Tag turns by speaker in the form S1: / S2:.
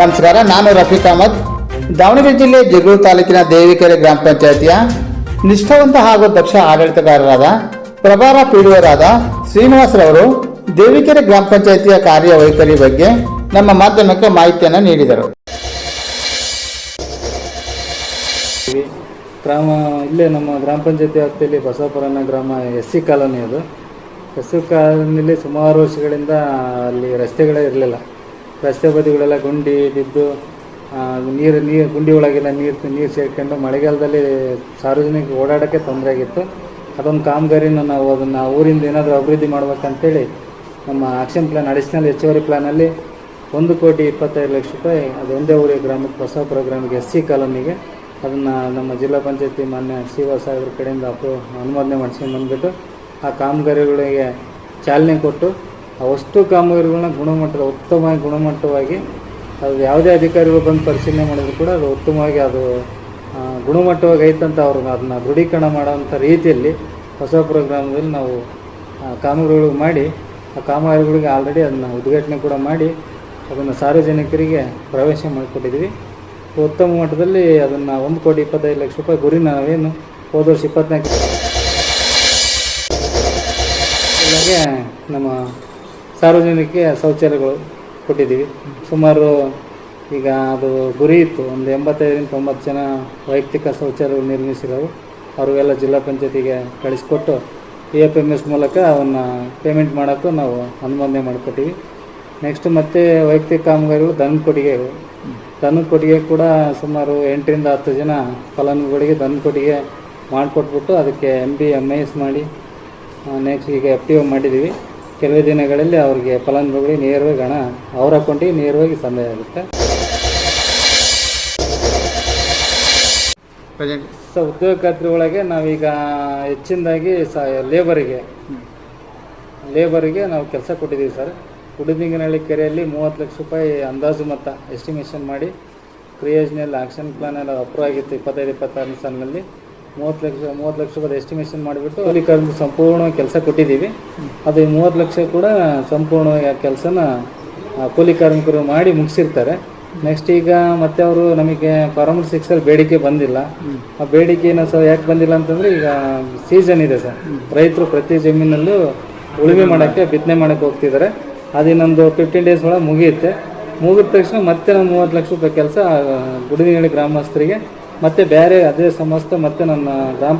S1: ನಮಸ್ಕಾರ ನಾನು ರಫೀಕ್ ಅಹಮದ್, ದಾವಣಗೆರೆ ಜಿಲ್ಲೆ ಜಗಳೂರು ತಾಲೂಕಿನ ದೇವಿಕೆರೆ ಗ್ರಾಮ ಪಂಚಾಯತಿಯ ನಿಷ್ಠಾವಂತ ಹಾಗೂ ದಕ್ಷ ಆಡಳಿತಗಾರರಾದ ಪ್ರಭಾರ ಪೀಡಿಯರಾದ ಶ್ರೀನಿವಾಸರವರು ದೇವಿಕೆರೆ ಗ್ರಾಮ ಪಂಚಾಯತಿಯ ಕಾರ್ಯವೈಖರಿ ಬಗ್ಗೆ ನಮ್ಮ ಮಾಧ್ಯಮಕ್ಕೆ ಮಾಹಿತಿಯನ್ನು ನೀಡಿದರು.
S2: ಗ್ರಾಮ, ಇಲ್ಲೇ ನಮ್ಮ ಗ್ರಾಮ ಪಂಚಾಯತಿ ವ್ಯಾಪ್ತಿಯಲ್ಲಿ ಬಸವಪುರನ ಗ್ರಾಮ ಎಸ್ ಸಿ ಕಾಲೋನಿ ಅದು. ಎಸ್ ಸಿ ಕಾಲೋನಿಯಲ್ಲಿ ಸುಮಾರು ವರ್ಷಗಳಿಂದ ಅಲ್ಲಿ ರಸ್ತೆಗಳೇ ಇರಲಿಲ್ಲ. ರಸ್ತೆ ಬದಿಗಳೆಲ್ಲ ಗುಂಡಿ ಬಿದ್ದು ನೀರು ನೀರು, ಗುಂಡಿ ಒಳಗೆಲ್ಲ ನೀರು ನೀರು ಸೇರ್ಕೊಂಡು ಮಳೆಗಾಲದಲ್ಲಿ ಸಾರ್ವಜನಿಕ ಓಡಾಡೋಕ್ಕೆ ತೊಂದರೆ ಆಗಿತ್ತು. ಅದೊಂದು ಕಾಮಗಾರಿನ ನಾವು ಅದನ್ನು ಊರಿಂದ ಏನಾದರೂ ಅಭಿವೃದ್ಧಿ ಮಾಡ್ಬೇಕಂತೇಳಿ ನಮ್ಮ ಆಕ್ಷನ್ ಪ್ಲಾನ್, ಅಡಿಷ್ನಲ್ ಹೆಚ್ಚುವರಿ ಪ್ಲಾನಲ್ಲಿ ಒಂದು ಕೋಟಿ ಇಪ್ಪತ್ತೈದು ಲಕ್ಷ ರೂಪಾಯಿ ಅದು ಒಂದೇ ಊರಿಗೆ ಗ್ರಾಮಕ್ಕೆ ಹೊಸ ಪ್ರೋಗ್ರಾಮಿಗೆ ಎಸ್ ಸಿ ಕಾಲೋನಿಗೆ ಅದನ್ನು ನಮ್ಮ ಜಿಲ್ಲಾ ಪಂಚಾಯತಿ ಮಾನ್ಯ ಶ್ರೀವಾಸ ಸಾಹೇಬ್ರ ಕಡೆಯಿಂದ ಅಪ್ರೂ ಅನುಮೋದನೆ ಮಾಡಿಸ್ಕೊಂಡು ಬಂದುಬಿಟ್ಟು ಆ ಕಾಮಗಾರಿಗಳಿಗೆ ಚಾಲನೆ ಕೊಟ್ಟು ಅವಷ್ಟು ಕಾಮಗಾರಿಗಳನ್ನ ಗುಣಮಟ್ಟದ ಉತ್ತಮವಾಗಿ ಗುಣಮಟ್ಟವಾಗಿ ಅದು ಯಾವುದೇ ಅಧಿಕಾರಿಗಳು ಬಂದು ಪರಿಶೀಲನೆ ಮಾಡಿದ್ರು ಕೂಡ ಅದು ಉತ್ತಮವಾಗಿ ಅದು ಆ, ಗುಣಮಟ್ಟವಾಗಿ ಐತಂತ ಅವರು ಅದನ್ನ ದೃಢೀಕರಣ ಮಾಡೋವಂಥ ರೀತಿಯಲ್ಲಿ ಹೊಸ ಪ್ರೋಗ್ರಾಮ್ದಲ್ಲಿ ನಾವು ಆ, ಕಾಮಗಾರಿಗಳು ಮಾಡಿ ಆ ಕಾಮಗಾರಿಗಳಿಗೆ ಆಲ್ರೆಡಿ ಅದನ್ನು ಉದ್ಘಾಟನೆ ಕೂಡ ಮಾಡಿ ಅದನ್ನು ಸಾರ್ವಜನಿಕರಿಗೆ ಪ್ರವೇಶ ಮಾಡಿಕೊಟ್ಟಿದ್ವಿ ಉತ್ತಮ ಮಟ್ಟದಲ್ಲಿ ಅದನ್ನು ಒಂದು ಕೋಟಿ ಇಪ್ಪತ್ತೈದು ಲಕ್ಷ ರೂಪಾಯಿ ಗುರಿ ನಾವೇನು ಹೋದ ವರ್ಷ ಇಪ್ಪತ್ನಾಲ್ಕು ಹಾಗೆ ನಮ್ಮ ಸಾರ್ವಜನಿಕ ಶೌಚಾಲಯಗಳು ಕೊಟ್ಟಿದ್ದೀವಿ. ಸುಮಾರು ಈಗ ಅದು ಗುರಿ ಇತ್ತು. ಒಂದು ಎಂಬತ್ತೈದರಿಂದ ತೊಂಬತ್ತು ಜನ ವೈಯಕ್ತಿಕ ಶೌಚಾಲಯಗಳು ನಿರ್ಮಿಸಿರೋವು ಅವ್ರಿಗೆಲ್ಲ ಜಿಲ್ಲಾ ಪಂಚಾಯತಿಗೆ ಕಳಿಸ್ಕೊಟ್ಟು ಇ ಎಫ್ ಎಂ ಎಸ್ ಮೂಲಕ ಅವನ್ನ ಪೇಮೆಂಟ್ ಮಾಡೋಕ್ಕೂ ನಾವು ಅನುಮೋದನೆ ಮಾಡಿಕೊಟ್ಟಿವಿ. ನೆಕ್ಸ್ಟ್ ಮತ್ತೆ ವೈಯಕ್ತಿಕ ಕಾಮಗಾರಿಗಳು ದನ ಕೊಟ್ಟಿಗೆಗಳು ದನ ಕೊಟ್ಟಿಗೆ ಕೂಡ ಸುಮಾರು ಎಂಟರಿಂದ ಹತ್ತು ಜನ ಫಲಾನುಭವಿಗಳಿಗೆ ದನ ಕೊಟ್ಟಿಗೆ ಮಾಡಿಕೊಟ್ಬಿಟ್ಟು ಅದಕ್ಕೆ M B M I S ಮಾಡಿ ನೆಕ್ಸ್ಟ್ ಈಗ ಎಫ್ ಟಿ ಒ ಮಾಡಿದ್ದೀವಿ. ಕೆಲವೇ ದಿನಗಳಲ್ಲಿ ಅವರಿಗೆ ಫಲಾನುಭವಿಗಳಿಗೆ ನೇರವಾಗಿ ಹಣ ಅವ್ರ ಅಕೌಂಟಿಗೆ ನೇರವಾಗಿ ಸಂದಾಯ ಆಗುತ್ತೆ. ಸೊ ಉದ್ಯೋಗ ಖಾತ್ರಿ ಒಳಗೆ ನಾವೀಗ ಹೆಚ್ಚಿನದಾಗಿ ಸ ಲೇಬರಿಗೆ ಲೇಬರಿಗೆ ನಾವು ಕೆಲಸ ಕೊಟ್ಟಿದ್ದೀವಿ ಸರ್. ಕುಡಿದಿಂಗನಹಳ್ಳಿ ಕೆರೆಯಲ್ಲಿ ಮೂವತ್ತು ಲಕ್ಷ ರೂಪಾಯಿ ಅಂದಾಜು ಮೊತ್ತ ಎಸ್ಟಿಮೇಷನ್ ಮಾಡಿ ಕ್ರಿಯೋಜನಲ್ಲಿ ಆಕ್ಷನ್ ಪ್ಲಾನ್ ಎಲ್ಲ ಅಪ್ರೂವ್ ಆಗಿತ್ತು ಇಪ್ಪತ್ತೈದು ಇಪ್ಪತ್ತಾರನೇ ಸಾಲಿನಲ್ಲಿ. ಮೂವತ್ತು ಲಕ್ಷ ಮೂವತ್ತು ಲಕ್ಷ ರೂಪಾಯಿ ಎಸ್ಟಿಮೇಷನ್ ಮಾಡಿಬಿಟ್ಟು ಕೂಲಿಕಾರರಿಗೆ ಸಂಪೂರ್ಣ ಕೆಲಸ ಕೊಟ್ಟಿದ್ದೀವಿ. ಅದು ಮೂವತ್ತು ಲಕ್ಷ ಕೂಡ ಸಂಪೂರ್ಣವಾಗಿ ಆ ಕೆಲಸನ ಕೂಲಿ ಕಾರ್ಮಿಕರು ಮಾಡಿ ಮುಗಿಸಿರ್ತಾರೆ. ನೆಕ್ಸ್ಟ್ ಈಗ ಮತ್ತೆ ಅವರು ನಮಗೆ ಫಾರ್ಮರ್ ಸಿಕ್ಸಲ್ಲಿ ಬೇಡಿಕೆ ಬಂದಿಲ್ಲ. ಆ ಬೇಡಿಕೆನ ಸರ್ ಯಾಕೆ ಬಂದಿಲ್ಲ ಅಂತಂದ್ರೆ ಈಗ ಸೀಸನ್ ಇದೆ ಸರ್. ರೈತರು ಪ್ರತಿ ಜಮೀನಲ್ಲೂ ಉಳುಮೆ ಮಾಡೋಕ್ಕೆ, ಬಿತ್ತನೆ ಮಾಡೋಕ್ಕೆ ಹೋಗ್ತಿದ್ದಾರೆ. ಅದು ಇನ್ನೊಂದು ಫಿಫ್ಟೀನ್ ಡೇಸ್ ಒಳಗೆ ಮುಗಿಯುತ್ತೆ. ಮುಗಿದ ತಕ್ಷಣ ಮತ್ತೆ ನಾವು ಮೂವತ್ತು ಲಕ್ಷ ರೂಪಾಯಿ ಕೆಲಸ ಗುಡಿನಹಳ್ಳಿ ಗ್ರಾಮಸ್ಥರಿಗೆ ಮತ್ತೆ ಬೇರೆ ಅದೇ ಸಮಸ್ತ ಮತ್ತೆ ನನ್ನ ಗ್ರಾಮ